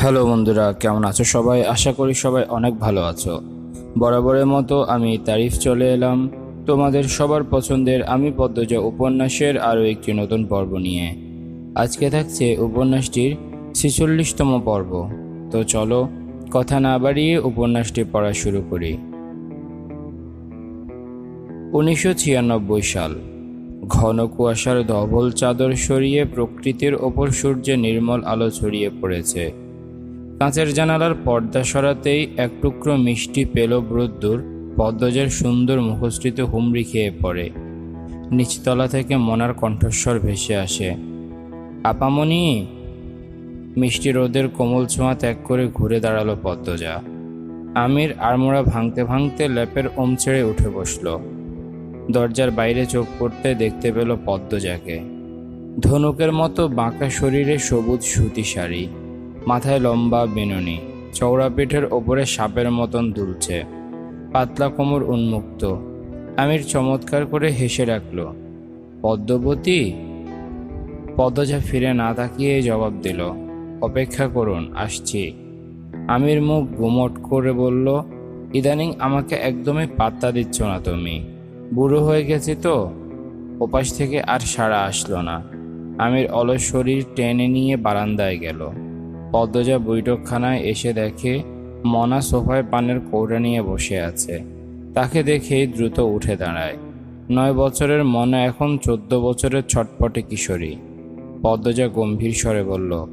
Hello বন্ধুরা, কেমন আছো সবাই? আশা করি সবাই অনেক ভালো আছো। বরাবরের মতো আমি তারিফ চলে এলাম তোমাদের সবার পছন্দের আমি পদ্মজা উপন্যাসের আরও একটি নতুন পর্ব নিয়ে। আজকে থাকছে উপন্যাসটির ছেচল্লিশতম পর্ব। তো চলো, কথা না বাড়িয়ে উপন্যাসটি পড়া শুরু করি। উনিশশো ছিয়ানব্বই সাল, ঘন কুয়াশার ধবল চাদর সরিয়ে প্রকৃতির ওপর সূর্যের নির্মল আলো ছড়িয়ে পড়েছে। কাঁচের জানালার পর্দা সরাতেই এক টুকরো মিষ্টি পেল রোদ্দুর পদ্মজের সুন্দর মুখশ্রীতে হুমড়ি খেয়ে পড়ে। নিচতলা থেকে মনার কণ্ঠস্বর ভেসে আসে। আপামনি? মিষ্টি রোদের কোমল ছোঁয়া ত্যাগ করে ঘুরে দাঁড়াল পদ্মজা। আমির আড়মোড়া ভাঙতে ভাঙতে ল্যাপের ওম ছেড়ে উঠে বসল। দরজার বাইরে চোখ পড়তে দেখতে পেল পদ্মজাকে। ধনুকের মতো বাঁকা শরীরে সবুজ সুতি শাড়ি। মাথায় লম্বা বেনুনি, চওড়া পিঠের ওপরে সাপের মতন দুলছে। পাতলা কোমর উন্মুক্ত। আমির চমৎকার করে হেসে রাখল, পদ্মবতী? পদ্মজা ফিরে না তাকিয়ে জবাব দিল, অপেক্ষা করুন, আসছি। আমির মুখ গুমট করে বলল, ইদানিং আমাকে একদমই পাত্তা দিচ্ছ না তুমি। বুড়ো হয়ে গেছি তো। ওপাশ থেকে আর সাড়া আসলো না। আমির অলস শরীর টেনে নিয়ে বারান্দায় গেল। পদ্মজা বৈঠকখানায় এসে দেখে মনা সোফায় পানের কৌটা নিয়ে বসে আছে। তাকে দেখেই দ্রুত উঠে দাঁড়ায়। নয় বছরের মনা এখন চোদ্দ বছরের ছটপটে কিশোরী। পদ্মজা গম্ভীর স্বরে বলল,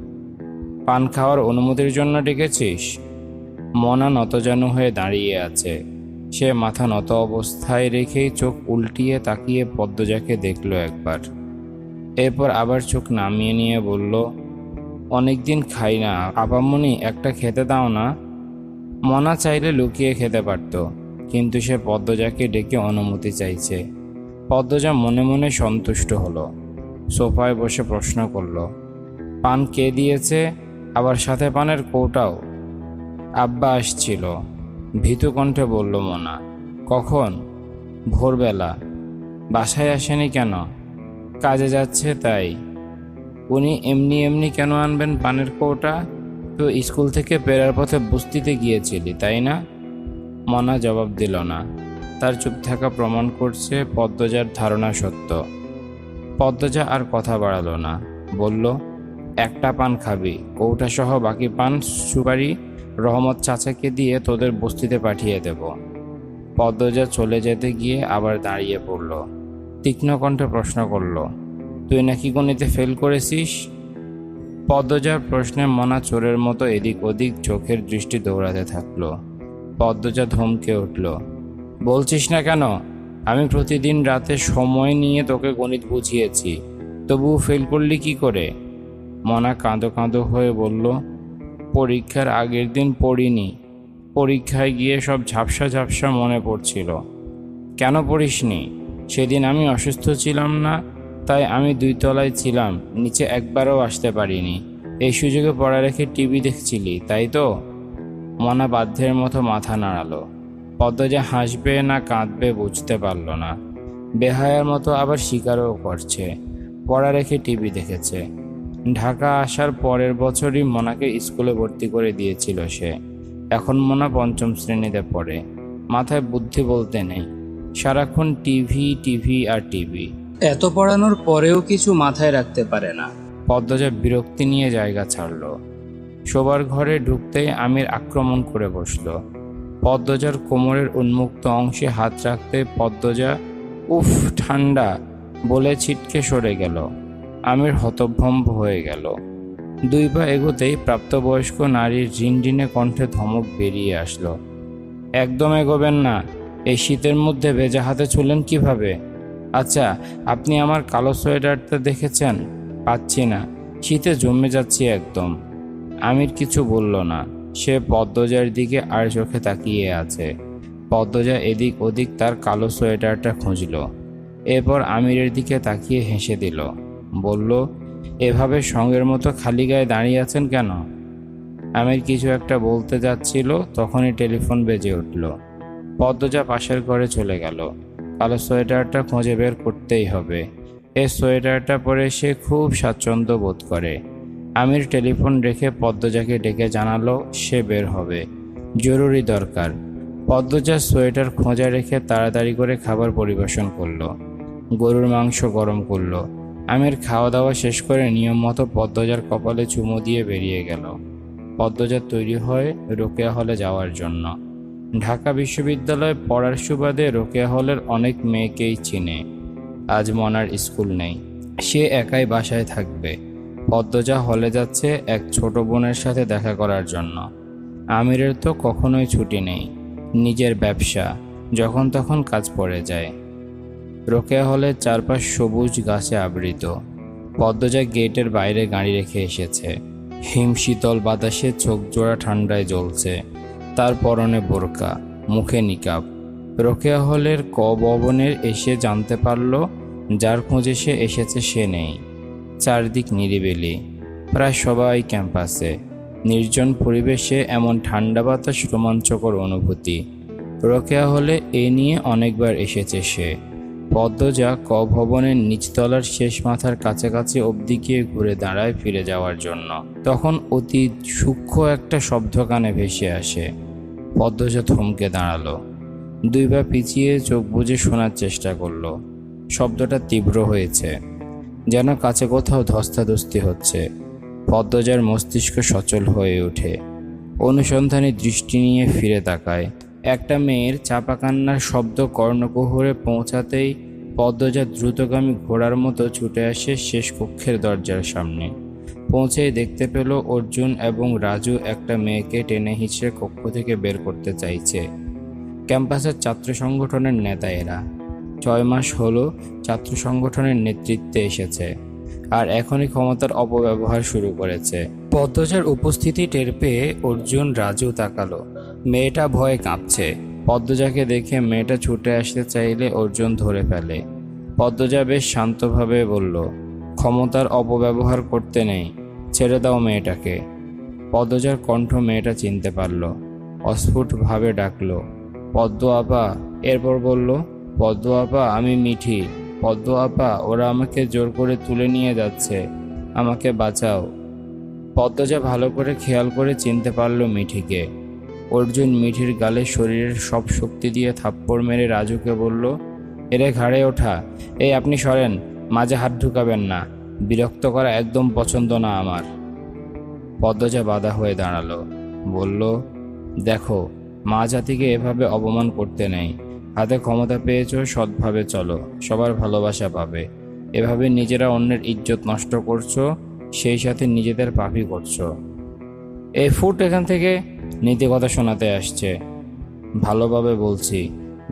পান খাওয়ার অনুমতির জন্য ডেকেছিস? মনা নতজানু হয়ে দাঁড়িয়ে আছে। সে মাথা নত অবস্থায় রেখেই চোখ উল্টিয়ে তাকিয়ে পদ্মজাকে দেখল একবার। এরপর আবার চোখ নামিয়ে নিয়ে বলল অনেকদিন খাই না। আপামনি একটা খেতে দাও না। মনা চাইলে লুকিয়ে খেতে পারত, কিন্তু সে পদ্মজাকে ডেকে অনুমতি চাইছে। পদ্মজা মনে মনে সন্তুষ্ট হলো, সোফায় বসে প্রশ্ন করল, পান কে দিয়েছে? আবার সাথে পানের কৌটাও? আব্বা আসছিল, ভীতু কণ্ঠে বলল, মোনা, কখন? ভোরবেলা। বাসায় আসেনি কেন? কাজে যাচ্ছে তাই। উনি এমনি এমনি কেন আনবেন পানের কৌটা? তো স্কুল থেকে পেরার পথে বস্তিতে গিয়েছিলি, তাই না? মনা জবাব দিল না। তার চুপ থাকা প্রমাণ করছে পদ্মজার ধারণা সত্য। পদ্মজা আর কথা বাড়ালো না। বলল, একটা পান খাবি, কৌটা সহ বাকি পান, সুপারি, রহমত চাচাকে দিয়ে তোদের বস্তিতে পাঠিয়ে দেব। পদ্মজা চলে যেতে গিয়ে আবার দাঁড়িয়ে পড়ল। তীক্ষ্ণ কণ্ঠে প্রশ্ন করল তুই নাকি গণিতে ফেল করেছিস? পদ্মজার প্রশ্নে মনা চোরের মতো এদিক ওদিক চোখের দৃষ্টি দৌড়াতে থাকল। পদ্মজা ধমকে উঠল, বলছিস না কেন? আমি প্রতিদিন রাতে সময় নিয়ে তোকে গণিত বুঝিয়েছি। তবুও ফেল করলি কি করে? মনা কাঁদো কাঁদো হয়ে বলল, পরীক্ষার আগের দিন পড়িনি। পরীক্ষায় গিয়ে সব ঝাপসা ঝাপসা মনে পড়ছিল। কেন পড়িসনি? সেদিন আমি অসুস্থ ছিলাম না তাই আমি দুই তলায় ছিলাম, নিচে একবারও আসতে পারিনি। এই সুযোগে পড়া রেখে টিভি দেখছিলি, তাই তো? মনা বাধ্যের মতো মাথা নাড়ালো। পদ্মজা হাসবে না কাঁদবে বুঝতে পারল না। বেহায়ার মতো আবার শিকারও করছে। পড়া রেখে টিভি দেখেছে। ঢাকা আসার পরের বছরই মনাকে স্কুলে ভর্তি করে দিয়েছিল সে। এখন মনা পঞ্চম শ্রেণীতে পড়ে। মাথায় বুদ্ধি বলতে নেই। সারাক্ষণ টিভি টিভি আর টিভি। এত পড়ানোর পরেও কিছু মাথায় রাখতে পারে না। পদ্মজা বিরক্তি নিয়ে জায়গা ছাড়ল। শোবার ঘরে ঢুকতেই আমির আক্রমণ করে বসল। পদ্মজার কোমরের উন্মুক্ত অংশে হাত রাখতে পদ্মজা, উফ, ঠান্ডা! বলে ছিটকে সরে গেল। আমির হতভম্ব হয়ে গেল। দুই পা এগোতেই প্রাপ্তবয়স্ক নারীর রিনরিনে কণ্ঠে ধমক বেরিয়ে আসলো। একদম এগোবেন না। এই শীতের মধ্যে ভেজা হাতে ছুলেন কীভাবে? আচ্ছা আপনি আমার কালো সোয়েটারটা দেখেছেন? পাচ্ছি না। শীতে জমে যাচ্ছি একদম। আমির কিছু বলল না। সে পদ্মজার দিকে আর চোখে তাকিয়ে আছে। পদ্মজা এদিক ওদিক তার কালো সোয়েটারটা খুঁজল। এরপর আমিরের দিকে তাকিয়ে হেসে দিল। বলল, এভাবে সঙ্গের মতো খালি গায়ে দাঁড়িয়ে আছেন কেন? আমির কিছু একটা বলতে যাচ্ছিল, তখনই টেলিফোন বেজে উঠল। পদ্মজা পাশের ঘরে চলে গেল। কালো সোয়েটারটা খুঁজে বের করতেই হবে। এ সোয়েটারটা পরে সে খুব স্বাচ্ছন্দ্য বোধ করে। আমির টেলিফোন রেখে পদ্মজাকে ডেকে জানালো সে বের হবে। জরুরি দরকার। পদ্মজা সোয়েটার খোঁজা রেখে তাড়াতাড়ি করে খাবার পরিবেশন করল। গরুর মাংস গরম করল। আমির খাওয়া দাওয়া শেষ করে নিয়ম মতো পদ্মজার কপালে চুমো দিয়ে বেরিয়ে গেল। পদ্মজা তৈরি হয় রোকেয়া হলে যাওয়ার জন্য। ঢাকা বিশ্ববিদ্যালয়ে পড়ার সুবাদে রোকেয়া হলের অনেক মেয়েকেই চিনে। আজ মনার স্কুল নেই। সে একাই বাসায় থাকবে। পদ্মজা হলে যাচ্ছে এক ছোট বোনের সাথে দেখা করার জন্য। আমিরের তো কখনোই ছুটি নেই। নিজের ব্যবসা, যখন তখন কাজ পড়ে যায়। রোকেয়া হলের চারপাশ সবুজ গাছে আবৃত। পদ্মজা গেটের বাইরে গাড়ি রেখে এসেছে। হিম শীতল বাতাসে চোখ জোড়া ঠান্ডায় জ্বলছে। তার পরনে বোরকা, মুখে নিকাব। রোকেয়া হলের ক ভবনের এসে জানতে পারল, যার খোঁজে সে এসেছে সে নেই। চারদিক নিরিবিলি, প্রায় সবাই ক্যাম্পাসে। নির্জন পরিবেশে এমন ঠান্ডা বাতাস রোমাঞ্চকর অনুভূতি। রোকেয়া হলে এ নিয়ে অনেকবার এসেছে সে। পদ্মজা ক ভবনের নিচতলার শেষ মাথার কাছাকাছি অবধি গিয়ে ঘুরে দাঁড়ায় ফিরে যাওয়ার জন্য। তখন অতি সূক্ষ্ম একটা শব্দ কানে ভেসে আসে। পদ্মজা থমকে দাঁড়াল। দুইবার পিছিয়ে চোখ বুজে শোনার চেষ্টা করল। শব্দটা তীব্র হয়েছে, যেন কাছে কোথাও ধস্তাধস্তি হচ্ছে। পদ্মজার মস্তিষ্ক সচল হয়ে ওঠে। অনুসন্ধানী দৃষ্টি নিয়ে ফিরে তাকায়। একটা মেয়ের চাপা কান্নার শব্দ কর্ণকুহরে পৌঁছাতেই পদ্মজা দ্রুতগামী ঘোড়ার মতো ছুটে আসে শেষ কক্ষের দরজার সামনে। পৌঁছেই দেখতে পেল অর্জুন এবং রাজু একটা মেয়েকে টেনে হিঁচড়ে কক্ষ থেকে বের করতে চাইছে। ক্যাম্পাসের ছাত্র সংগঠনের নেতা এরা। ছয় মাস হলো ছাত্র সংগঠনের নেতৃত্বে এসেছে আর এখনই ক্ষমতার অপব্যবহার শুরু করেছে। পদ্মজার উপস্থিতি টের পেয়ে অর্জুন রাজু তাকালো। মেয়েটা ভয়ে কাঁপছে। পদ্মজাকে দেখে মেয়েটা ছুটে আসতে চাইলে অর্জুন ধরে ফেলে। পদ্মজা বেশ শান্তভাবে বলল, ক্ষমতার অপব্যবহার করতে নেই, ছেড়ে দাও মেয়েটাকে। পদ্মজার কণ্ঠ মেয়েটা চিনতে পারল, অস্ফুটভাবে ডাকলো, পদ্ম আপা। এরপর বলল, পদ্ম আপা, আমি মিঠি। পদ্ম আপা, ওরা আমাকে জোর করে তুলে নিয়ে যাচ্ছে। আমাকে বাঁচাও। পদ্মজা ভালো করে খেয়াল করে চিনতে পারল মিঠিকে। অর্জুন মিঠির গালে শরীরের সব শক্তি দিয়ে থাপ্পড় মেরে রাজুকে বলল, এরে ঘাড়ে ওঠা, এই আপনি সরেন, মাঝে হাত ঢুকাবেন না, বিরক্ত করা একদম পছন্দ না আমার। পদ্মজা বাধা হয়ে দাঁড়াল, বলল, দেখো, মা জাতিকে এভাবে অপমান করতে নেই। হাতে ক্ষমতা পেয়েছ, সৎভাবে চলো, সবার ভালোবাসা পাবে। এভাবে নিজেরা অন্যের ইজ্জত নষ্ট করছ, সেই সাথে নিজেদের পাপি করছ। এই ফুট এখান থেকে নীতি কথা শোনাতে আসছে। ভালোভাবে বলছি,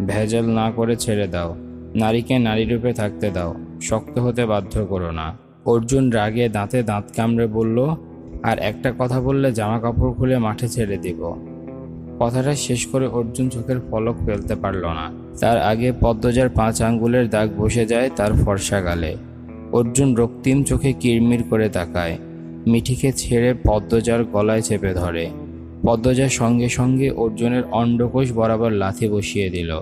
ভেজাল না করে ছেড়ে দাও। নারীকে নারী রূপে থাকতে দাও। শক্ত হতে বাধ্য করো না। অর্জুন রাগে দাঁতে দাঁত কামড়ে বলল, আর একটা কথা বললে জামা কাপড় খুলে মাঠে ছেড়ে দিব। কথাটা শেষ করে অর্জুন চোখের ফলক ফেলতে পারল না। তার আগে পদ্মজার পাঁচ আঙ্গুলের দাগ বসে যায় তার ফর্সা গালে। অর্জুন রক্তিম চোখে কিরমির করে তাকায়। মিঠিকে ছেড়ে পদ্মজার গলায় চেপে ধরে। পদ্মজার সঙ্গে সঙ্গে অর্জুনের অন্ডকোষ বরাবর লাথি বসিয়ে দিল।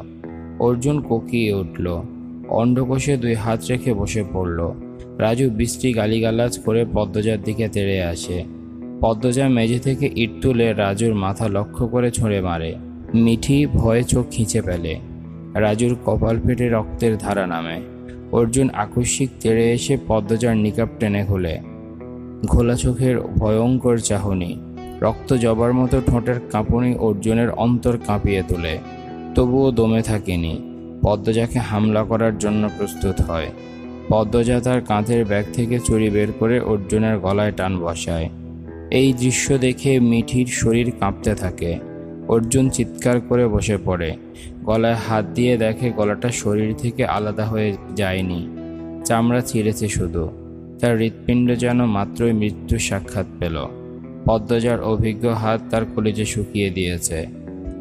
অর্জুন কোকিয়ে উঠল। অন্ডকোষে দুই হাত রেখে বসে পড়ল। রাজু বৃষ্টি গালিগালাজ করে পদ্মজার দিকে তেড়ে আসে। পদ্মজা মেঝে থেকে ইট তুলে রাজুর মাথা লক্ষ্য করে ছুঁড়ে মারে। মিঠি ভয়ে চোখ খিঁচে ফেলে। রাজুর কপাল ফেটে রক্তের ধারা নামে। অর্জুন আকস্মিক তেড়ে এসে পদ্মজার নিকাপ টেনে খুলে। ঘোলা চোখের ভয়ঙ্কর চাহনি। রক্ত জবার মতো ঠোঁটের কাঁপুনি অর্জুনের অন্তর কাঁপিয়ে তোলে। তবুও দমে থাকেনি। পদ্মজাকে হামলা করার জন্য প্রস্তুত হয়। পদ্মজা তার কাঁধের ব্যাগ থেকে চুরি বের করে অর্জুনের গলায় টান বসায়। এই দৃশ্য দেখে মিঠির শরীর কাঁপতে থাকে। অর্জুন চিৎকার করে বসে পড়ে। গলায় হাত দিয়ে দেখে গলাটা শরীর থেকে আলাদা হয়ে যায়নি। চামড়া ছিঁড়েছে শুধু। তার হৃৎপিণ্ড যেন মাত্রই মৃত্যু সাক্ষাৎ পেল। পদ্মজার অভিজ্ঞ হাত তার কলিজে শুকিয়ে দিয়েছে।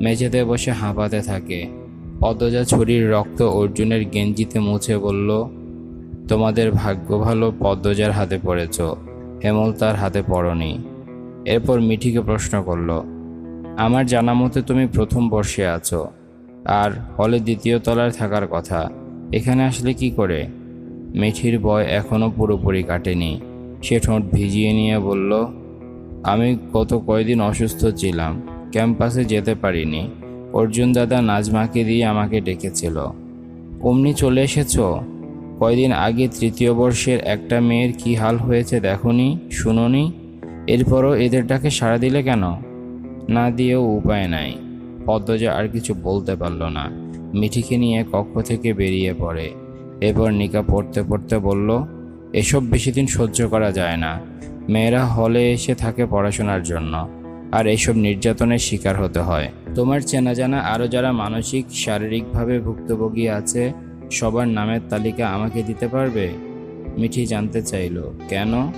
মেঝেতে বসে হাঁপাতে থাকে। পদ্মজা ছুরির রক্ত অর্জুনের গেঞ্জিতে মুছে বলল, তোমাদের ভাগ্য ভালো পদ্মজার হাতে পড়েছ। হেমল তার হাতে পড়নি। এরপর মিঠিকে প্রশ্ন করল, আমার জানা মতে তুমি প্রথম বর্ষে আছো। আর হলে দ্বিতীয় তলায় থাকার কথা, এখানে আসলে কি করে? মিঠির বয় এখনও পুরোপুরি কাটেনি। সে ঠোঁট ভিজিয়ে নিয়ে বলল আমি গত কয়দিন অসুস্থ ছিলাম, ক্যাম্পাসে যেতে পারিনি, অর্জুন দাদা নাজমাকে দিয়ে আমাকে ডেকেছিল। অমনি চলে এসেছ? কয়দিন আগে তৃতীয় বর্ষের একটা মেয়ের কি হাল হয়েছে দেখনি, শুনোনি? এরপরও এদের ডাকে সাড়া দিলে কেন? না দিয়েও উপায় নাই। পদ্মজা আর কিছু বলতে পারল না। মিঠিকে নিয়ে কক্ষ থেকে বেরিয়ে পড়ে। এরপর নিকা পড়তে পড়তে বলল, এসব বেশি দিন সহ্য করা যায় না। মেয়েরা হলে এসে থাকে পড়াশোনার জন্য, আর এইসব নির্যাতনের শিকার হতে হয়। তোমার চেনা জানা আরও যারা মানসিক, শারীরিকভাবে ভুক্তভোগী আছে, সবার নামের তালিকা আমাকে দিতে পারবে? মিঠি জানতে চাইলো, কেন?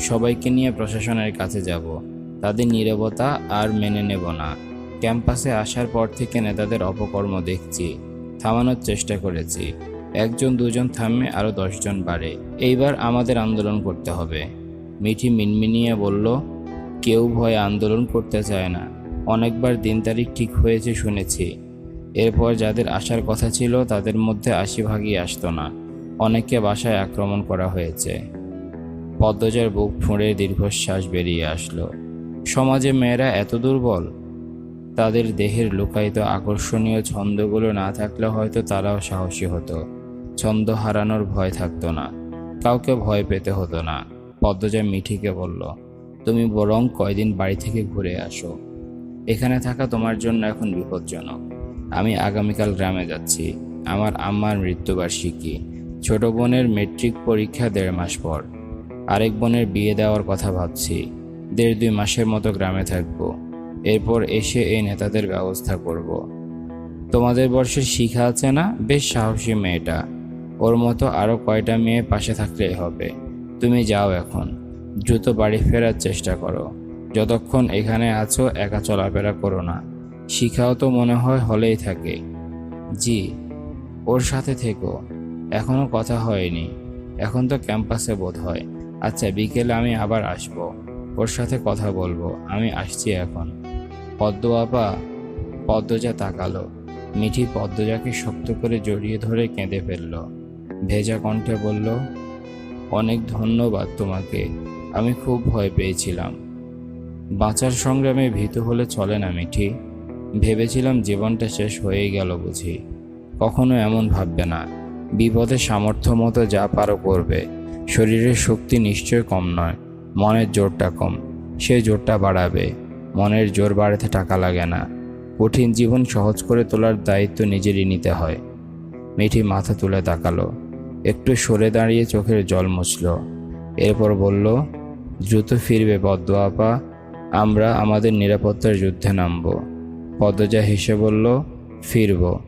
সবাইকে নিয়ে প্রশাসনের কাছে যাব। তাদের নীরবতা আর মেনে নেব না। ক্যাম্পাসে আসার পর থেকে নেতাদের অপকর্ম দেখছি, থামানোর চেষ্টা করেছি। একজন, দুজন থামে আরও দশজন বাড়ে। এইবার আমাদের আন্দোলন করতে হবে। মিঠি মিনমিনিয়ে বলল, কেউ ভয়ে আন্দোলন করতে চায় না। অনেকবার দিন তারিখ ঠিক হয়েছে শুনেছি। এরপর যাদের আসার কথা ছিল তাদের মধ্যে আশি ভাগই আসতো না। অনেককে বাসায় আক্রমণ করা হয়েছে। পদ্মজার বুক ফুঁড়ে দীর্ঘশ্বাস বেরিয়ে আসলো। সমাজে মেয়েরা এত দুর্বল? তাদের দেহের লুকায়িত আকর্ষণীয় ছন্দগুলো না থাকলে হয়তো তারাও সাহসী হতো। ছন্দ হারানোর ভয় থাকতো না। কাউকে ভয় পেতে হতো না। পদ্মজা মিঠিকে বলল, তুমি বরং কয়দিন বাড়ি থেকে ঘুরে আসো। এখানে থাকা তোমার জন্য এখন বিপজ্জনক। আমি আগামীকাল গ্রামে যাচ্ছি। আমার আম্মার মৃত্যুবার্ষিকী। ছোট বোনের মেট্রিক পরীক্ষা দেড় মাস পর। আরেক বোনের বিয়ে দেওয়ার কথা ভাবছি। দেড় দুই মাসের মতো গ্রামে থাকব। এরপর এসে এই নেতাদের ব্যবস্থা করব। তোমাদের বর্ষের শিখা আছে না? বেশ সাহসী মেয়েটা। ওর মতো আরও কয়টা মেয়ে পাশে থাকলেই হবে। তুমি যাও এখন। দ্রুত বাড়ি ফেরার চেষ্টা করো। যতক্ষণ এখানে আছো, একা চলাফেরা করো না। শিখাও তো মনে হয় হলেই থাকে। জি, ওর সাথে থেকো। এখনও কথা হয়নি। এখন তো ক্যাম্পাসে বোধ হয়। আচ্ছা বিকেলে আমি আবার আসব। ওর সাথে কথা বলব। আমি আসছি এখন। পদ্ম আপা পদ্মজা তাকালো। মিঠি পদ্মজাকে শক্ত করে জড়িয়ে ধরে কেঁদে ফেলল। ভেজা কণ্ঠে বলল অনেক ধন্যবাদ তোমাকে। আমি খুব ভয় পেয়েছিলাম। বাঁচার সংগ্রামে ভীতু হলে চলে না, মিঠি। ভেবেছিলাম জীবনটা শেষ হয়েই গেল বুঝি। কখনো এমন ভাববে না। বিপদে সামর্থ্য মতো যা পারো করবে। শরীরের শক্তি নিশ্চয় কম নয়, মনের জোরটা কম। সে জোরটা বাড়াবে। মনের জোর বাড়াতে টাকা লাগে না। কঠিন জীবন সহজ করে তোলার দায়িত্ব নিজেরই নিতে হয়। মিঠি মাথা তুলে তাকালো। একটু সরে দাঁড়িয়ে চোখের জল মুছল। এরপর বলল, দ্রুত ফিরবে পদ্ম আপা, আমরা আমাদের নিরাপত্তার যুদ্ধে নামব। পদ্মজা হেসে বলল, ফিরব,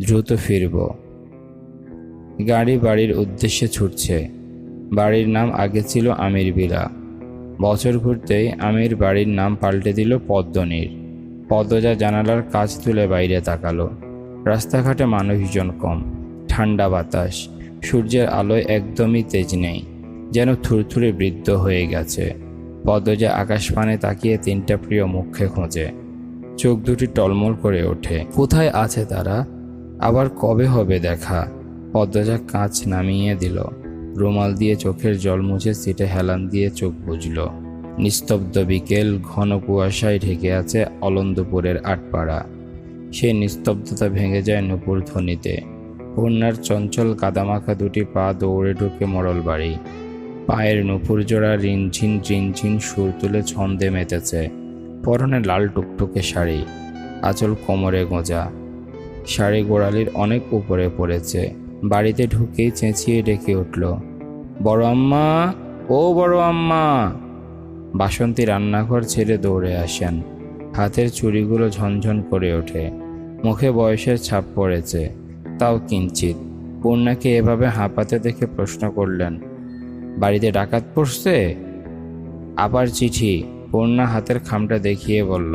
দ্রুত ফিরব। গাড়ি বাড়ির উদ্দেশ্যে ছুটছে। বাড়ির নাম আগে ছিল আমির বিলা। বছর ঘুরতেই আমির বাড়ির নাম পাল্টে দিল পদ্মনীর। পদ্মজা জানালার কাজ তুলে বাইরে তাকালো। রাস্তাঘাটে মানুষজন কম, ঠান্ডা বাতাস। সূর্যের আলোয় একদমই তেজ নেই, যেন থুরথুরে বৃদ্ধ হয়ে গেছে। পদ্মজা আকাশপানে তাকিয়ে তিনটা প্রিয় মুখে খোঁজে। চোখ দুটি টলমল করে ওঠে। কোথায় আছে তারা? আবার কবে হবে দেখা? পদ্মজা কাঁচ নামিয়ে দিল। রুমাল দিয়ে চোখের জল মুছে সিটে হেলান দিয়ে চোখ বুঝল নিস্তব্ধ বিকেল, ঘন কুয়াশায় ঢেকে আছে অলন্দপুরের আটপাড়া। সেই নিস্তব্ধতা ভেঙে যায় নুপুর ধ্বনিতে। কন্যার চঞ্চল কাদামাখা দুটি পা দৌড়ে ঢুকে মরল বাড়ি। পায়ের নুপুর জোড়া রিনঝিন রিনঝিন সুর তুলে ছন্দে মেতেছে। পরনে লাল টুকটুকে শাড়ি, আঁচল কোমরে গোঁজা। শাড়ি গোড়ালির অনেক উপরে পড়েছে। বাড়িতে ঢুকেই চেঁচিয়ে ডেকে উঠল, বড় আম্মা, ও বড় আম্মা! বাসন্তী রান্নাঘর ছেড়ে দৌড়ে আসেন। হাতের চুড়িগুলো ঝনঝন করে ওঠে। মুখে বয়সের ছাপ পড়েছে। তাও কিঞ্চিত পূর্ণাকে এভাবে হাঁপাতে দেখে প্রশ্ন করলেন, বাড়িতে ডাকাত পড়ছে? আপার চিঠি, পূর্ণা হাতের খামটা দেখিয়ে বলল,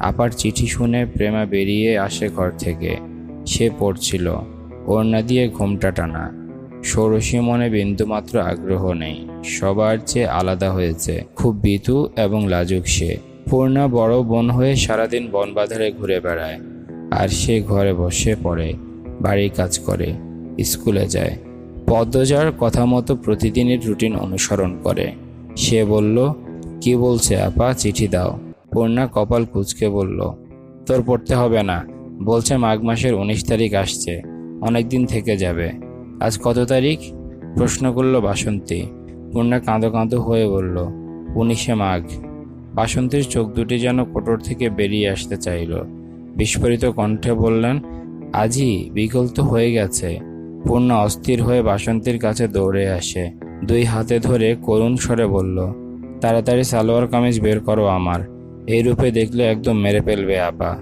আপার চিঠি শুনে প্রেমা বেরিয়ে আসে ঘর থেকে। সে পড়ছিল, ওড়না দিয়ে ঘোমটা টানা। ষোড়শী মনে বিন্দুমাত্র আগ্রহ নেই, সবার চেয়ে আলাদা হয়েছে। খুব বিতু এবং লাজুক সে। পূর্ণা বড় বোন হয়ে সারাদিন বনবাধারে ঘুরে বেড়ায়, আর সে ঘরে বসে পড়ে। বাড়ির কাজ করে, স্কুলে যায়। পদ্মজার কথা মতো প্রতিদিনের রুটিন অনুসরণ করে। সে বলল, কি বলছে আপা, চিঠি দাও। পূর্ণা কপাল কুচকে বলল, তোর পড়তে হবে না। বলছে মাঘ মাসের উনিশ তারিখ আসছে। অনেক দিন থেকে যাবে। আজ কত তারিখ? প্রশ্ন করল বাসন্তী। পূর্ণা কাঁদো কাঁদো হয়ে বলল, উনিশে মাঘ। বাসন্তীর চোখ দুটি যেন কোটর থেকে বেরিয়ে আসতে চাইল। বিস্ফোরিত কণ্ঠে বললেন আজই বিকল তো হয়ে গেছে। পূর্ণা অস্থির হয়ে বাসন্তীর কাছে দৌড়ে আসে। দুই হাতে ধরে করুণ স্বরে বলল, তাড়াতাড়ি সালোয়ার কামিজ বের করো আমার। এই রূপে দেখলে একদম মেরে ফেলবে আপা।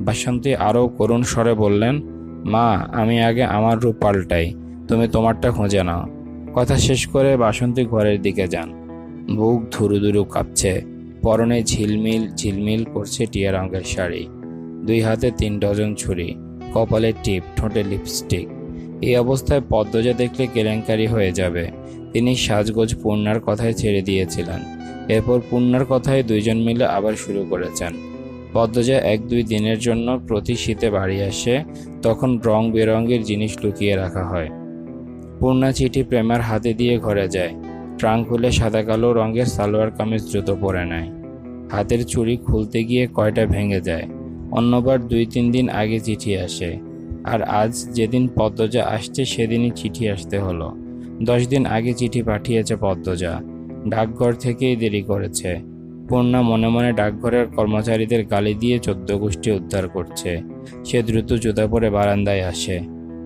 বাসন্তী আরও করুণ স্বরে বললেন, মা, আমি আগে আমার রূপ পাল্টাই। তুমি তোমারটা খুঁজে নাও। কথা শেষ করে বাসন্তী ঘরের দিকে যান। বুক ধুরু ধুরু কাঁপছে। পরনে ঝিলমিল ঝিলমিল করছে টিয়া রঙের শাড়ি। দুই হাতে তিন ডজন ছুরি। কপালে টিপ, ঠোঁটে লিপস্টিক। এই অবস্থায় পদ্মজা দেখলে কেলেঙ্কারি হয়ে যাবে। তিনি সাজগোজ পূর্ণার কথায় ছেড়ে দিয়েছিলেন। এরপর পূর্ণার কথায় দুইজন মিলে আবার শুরু করেছেন। পদ্মজা এক দুই দিনের জন্য প্রতি শীতে বাড়ি আসে, তখন রং বেরঙের জিনিস লুকিয়ে রাখা হয়। পূর্ণা চিঠি প্রেমার হাতে দিয়ে ঘরে যায়। ট্রাঙ্ক খুলে সাদা কালো রঙের সালোয়ার কামিজ জুতো পরে নেয়। হাতের চুড়ি খুলতে গিয়ে কয়টা ভেঙে যায়। অন্যবার দুই তিন দিন আগে চিঠি আসে। আর আজ যেদিন পদ্মজা আসছে, সেদিনই চিঠি আসতে হলো। দশ দিন আগে চিঠি পাঠিয়েছে পদ্মজা। ডাকঘর থেকেই দেরি করেছে। পূর্ণা মনে মনে ডাকঘরের কর্মচারীদের গালি দিয়ে চোদ্দ গোষ্ঠী উদ্ধার করছে। সে দ্রুত জুতা পরে বারান্দায় আসে।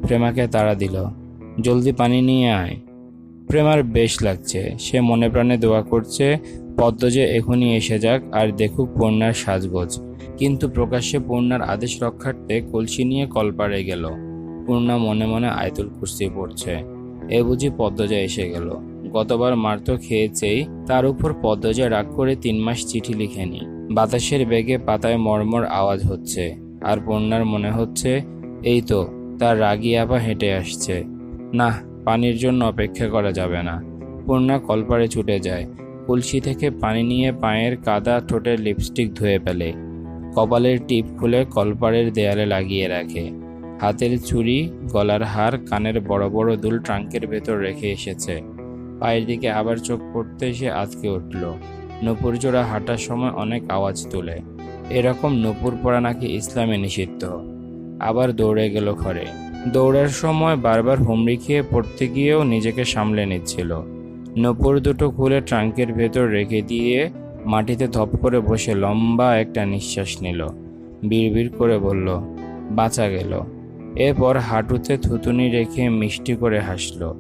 প্রেমাকে তাড়া দিল। জলদি পানি নিয়ে আয়। প্রেমার বেশ লাগছে। সে মনে প্রাণে দোয়া করছে পদ্ম যে এখনই এসে যাক আর দেখুক পূর্ণার সাজগোজ। কিন্তু প্রকাশ্যে পূর্ণার আদেশ রক্ষার্থে কলসি নিয়ে কলপাড়ে গেল। পূর্ণা মনে মনে আয়তুল কুস্তি পড়ছে। এ বুঝি পদ্মজা এসে গেল। গতবার মার তো খেয়েছেই তার উপর পদ্মজা রাগ করে তিন মাস চিঠি লিখেনি। বাতাসের বেগে পাতায় মর্মর আওয়াজ হচ্ছে। আর পূর্ণার মনে হচ্ছে, এই তো, তার রাগি আপা হেঁটে আসছে। না, পানির জন্য অপেক্ষা করা যাবে না। পূর্ণা কলপাড়ে ছুটে যায়। কলসি থেকে পানি নিয়ে পায়ের কাদা ঠোঁটের লিপস্টিক ধুয়ে ফেলে। কপালের টিপ খুলে কলপাড়ের দেয়ালে লাগিয়ে রাখে। হাতের চুড়ি গলার হার, কানের বড় বড় দুল ট্রাঙ্কের ভেতর রেখে এসেছে। পায়ের দিকে আবার চোখ পড়তে সে আজকে উঠল। নূপুর জোড়া হাঁটার সময় অনেক আওয়াজ তোলে। এরকম নূপুর পরা নাকি ইসলামে নিষিদ্ধ। আবার দৌড়ে গেল ঘরে। দৌড়ার সময় বারবার হুমড়ি খেয়ে পড়তে গিয়েও নিজেকে সামলে নিচ্ছিল। নূপুর দুটো খুলে ট্রাঙ্কের ভেতর রেখে দিয়ে মাটিতে ধপ করে বসে লম্বা একটা নিঃশ্বাস নিল। বিড়বিড় করে বলল, বাঁচা গেল। এরপর হাঁটুতে থুতুনি রেখে মিষ্টি করে হাসল।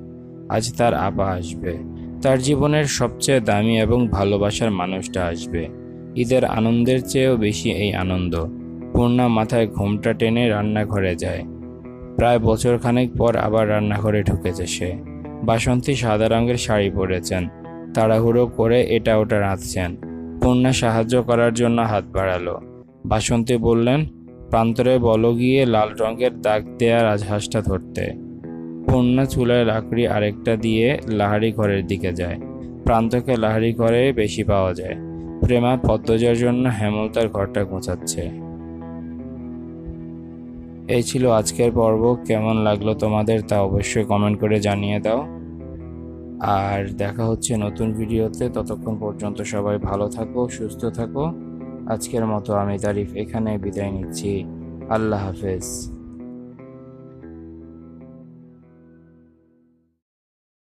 আজ তার আপা আসবে। তার জীবনের সবচেয়ে দামি এবং ভালোবাসার মানুষটা আসবে। ঈদের আনন্দের চেয়েও বেশি এই আনন্দ। পূর্ণা মাথায় ঘোমটা টেনে রান্নাঘরে যায়। প্রায় বছর খানেক পর আবার রান্নাঘরে ঢুকেছে সে। বাসন্তী সাদা রঙের শাড়ি পরেছেন। তাড়াহুড়ো করে এটা ওটা রাঁধছেন। পূর্ণা সাহায্য করার জন্য হাত বাড়ালো। বাসন্তী বললেন, প্রান্তরে বলো গিয়ে লাল রঙের দাগ দেয়া রাজহাঁসটা ধরতে। পূর্ণা চুলায় লাকড়ি আরেকটা দিয়ে লাহারি ঘরের দিকে যায়। প্রান্তকে লাহারি ঘরে বেশি পাওয়া যায়। প্রেমা পদ্মজার জন্য হেমলতার ঘরটা গোছাচ্ছে। এই ছিল আজকের পর্ব। কেমন লাগল তোমাদের তা অবশ্যই কমেন্ট করে জানিয়ে দাও। আর দেখা হচ্ছে নতুন ভিডিওতে, ততক্ষণ পর্যন্ত সবাই ভালো থাকো, সুস্থ থাকো। আজকের মতো আমি তারিফ এখানে বিদায় নিচ্ছি। আল্লাহ হাফেজ।